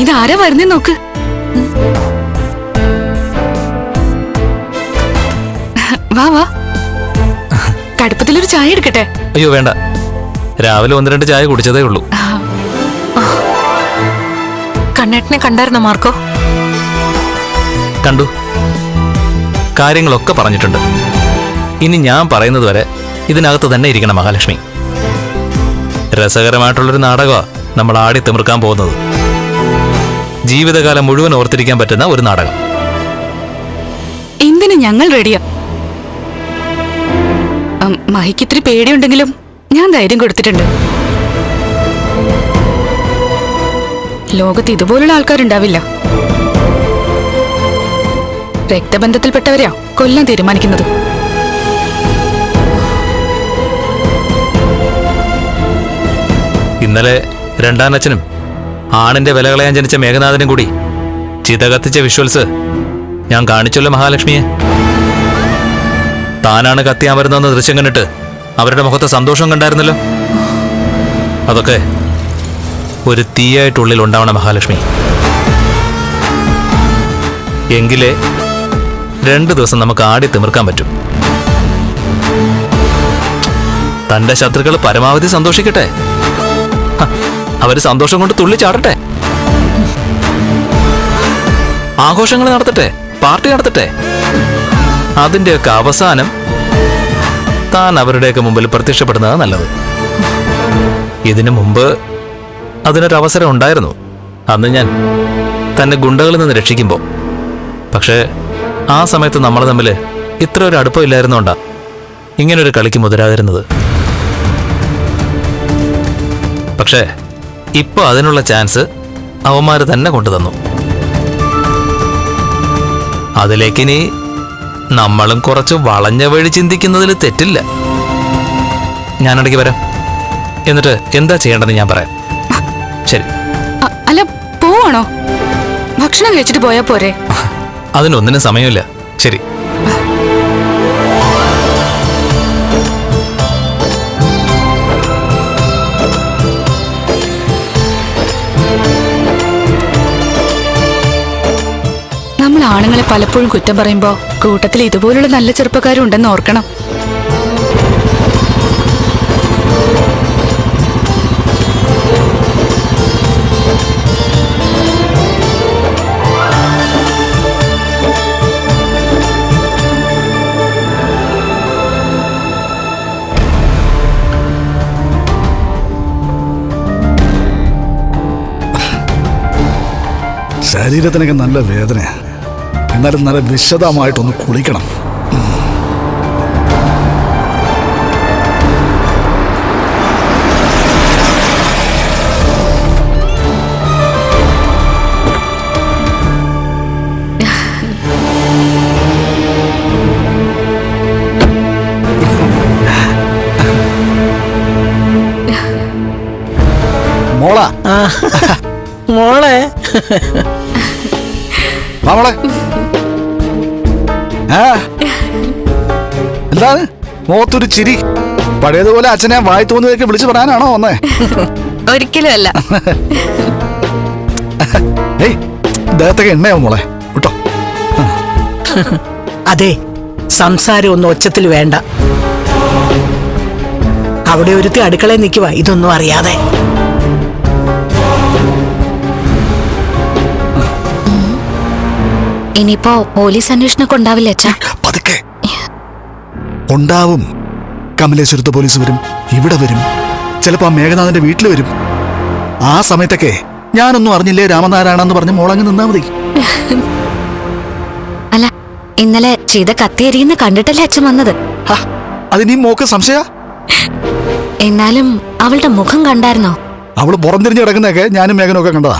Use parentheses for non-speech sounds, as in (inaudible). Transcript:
ഇതാരാ വരുന്നേ നോക്ക്. വാ വാ. കടുപ്പത്തിലൊരു ചായ എടുക്കട്ടെ. അയ്യോ വേണ്ട. രാവിലെ ഒന്ന് രണ്ട് ചായ കുടിച്ചതേ ഉള്ളൂ. കണ്ണേട്ടനെ കണ്ടായിരുന്നോ മാർക്കോ? കണ്ടു. കാര്യങ്ങളൊക്കെ പറഞ്ഞിട്ടുണ്ട്. ഇനി ഞാൻ പറയുന്നത് വരെ ഇതിനകത്ത് തന്നെ ഇരിക്കണം മഹാലക്ഷ്മി. രസകരമായിട്ടുള്ളൊരു നാടകമാണ് നമ്മൾ ആടി തിമിർക്കാൻ പോകുന്നത്. ജീവിതകാലം മുഴുവൻ ഓർത്തിരിക്കാൻ പറ്റുന്ന ഒരു നാടകം. എന്തിനു ഞങ്ങൾ റെഡിയാ ഉം, മഹിക്ക് ഇത്തിരി പേടിയുണ്ടെങ്കിലും ഞാൻ ധൈര്യം കൊടുത്തിട്ടുണ്ട്. ലോകത്ത് ഇതുപോലുള്ള ആൾക്കാരുണ്ടാവില്ല. രക്തബന്ധത്തിൽപ്പെട്ടവരെയാ കൊല്ലാൻ തീരുമാനിക്കുന്നത്. ഇന്നലെ രണ്ടാനച്ഛനും ആണിന്റെ വില കളയാൻ ജനിച്ച മേഘനാഥനും കൂടി. ചിത കത്തിച്ച വിഷ്വൽസ്. ഞാൻ കാണിച്ചല്ലോ മഹാലക്ഷ്മിയെ. താനാണ് കത്തിയാൻ വരുന്നതെന്ന് ദൃശ്യം കണ്ടിട്ട് അവരുടെ മുഖത്ത് സന്തോഷം കണ്ടായിരുന്നല്ലോ? അതൊക്കെ ഒരു തീയായിട്ടുള്ളിൽ ഉണ്ടാവണം മഹാലക്ഷ്മി. എങ്കിലേ രണ്ട് ദിവസം നമുക്ക് ആടി തിമിർക്കാൻ പറ്റും. തന്റെ ശത്രുക്കൾ പരമാവധി സന്തോഷിക്കട്ടെ. അവർ സന്തോഷം കൊണ്ട് തുള്ളിച്ചാടട്ടെ ആഘോഷങ്ങൾ നടത്തട്ടെ പാർട്ടി നടത്തട്ടെ. അതിന്റെയൊക്കെ അവസാനം താൻ അവരുടെയൊക്കെ മുമ്പിൽ പ്രത്യക്ഷപ്പെടുന്നതാ നല്ലത്. ഇതിനു മുമ്പ് അതിനൊരവസരം ഉണ്ടായിരുന്നു. അന്ന് ഞാൻ തന്നെ ഗുണ്ടകളിൽ നിന്ന് രക്ഷിക്കുമ്പോൾ പക്ഷേ ആ സമയത്ത് നമ്മൾ തമ്മിൽ ഇത്ര ഒരു അടുപ്പമില്ലായിരുന്നോണ്ടാ ഇങ്ങനൊരു കളിക്ക് മുതിരാതിരുന്നത് പക്ഷേ ഇപ്പൊ അതിനുള്ള ചാൻസ് അവന്മാർ തന്നെ കൊണ്ടുതന്നു. അതിലേക്കിനി നമ്മളും കുറച്ച് വളഞ്ഞ വഴി ചിന്തിക്കുന്നതിൽ തെറ്റില്ല. ഞാനിടയ്ക്ക് വരാം. എന്നിട്ട് എന്താ ചെയ്യേണ്ടതെന്ന് ഞാൻ പറയാം. ശരി. അല്ല പോവാണോ? ഭക്ഷണം കഴിച്ചിട്ട് പോയാ പോരെ. അതിനൊന്നിനും സമയമില്ല. ശരി. ആണുങ്ങളെ പലപ്പോഴും കുറ്റം പറയുമ്പോ കൂട്ടത്തിൽ ഇതുപോലുള്ള നല്ല ചെറുപ്പക്കാരും ഉണ്ടെന്ന് ഓർക്കണം. ശരീരത്തിനൊക്കെ നല്ല വേദനയാ. എന്നാലും നല്ല വിശദമായിട്ടൊന്ന് കുളിക്കണം. മോളാ. മോളെ. വാ മോളെ. ആ എന്താണ്? മുഖത്തൊരു ചിരി. പഴയതുപോലെ അച്ഛനെ വായി തോന്നിയതൊക്കെ വിളിച്ചു പറയാനാണോ വന്നേ? ഒരിക്കലും അല്ല. ഏയ് ദേഹത്തൊക്കെ എണ്ണയാവും മോളെ. കേട്ടോ അതെ സംസാരം ഒന്നും ഒച്ചത്തിൽ വേണ്ട. അവിടെ ഒരുത്തി അടുക്കളയിൽ നിൽക്കുക ഇതൊന്നും അറിയാതെ. ഇനിയിപ്പോ പോലീസ് അന്വേഷണമൊക്കെ ഉണ്ടാവില്ല അച്ഛാ? പതുക്കെ. ഉണ്ടാവും. കമലേശ്വരത്ത് പോലീസ് വരും. ഇവിടെ വരും. ചിലപ്പോ ആ മേഘനാഥന്റെ വീട്ടിൽ വരും. ആ സമയത്തൊക്കെ ഞാനൊന്നും അറിഞ്ഞില്ലേ രാമനാരായണെന്ന് പറഞ്ഞ് മോളങ്ങ് നിന്നാ മതി. (laughs) അല്ല ഇന്നലെ ചെയ്ത കത്തിയെരിയുന്ന കണ്ടിട്ടല്ലേ അച്ഛൻ വന്നത്? അതിനീ മോക്ക് സംശയ? (laughs) എന്നാലും അവളുടെ മുഖം കണ്ടായിരുന്നോ? അവൾ പുറംതിരിഞ്ഞ് കിടക്കുന്നൊക്കെ ഞാനും മേഘനൊക്കെ കണ്ടതാ.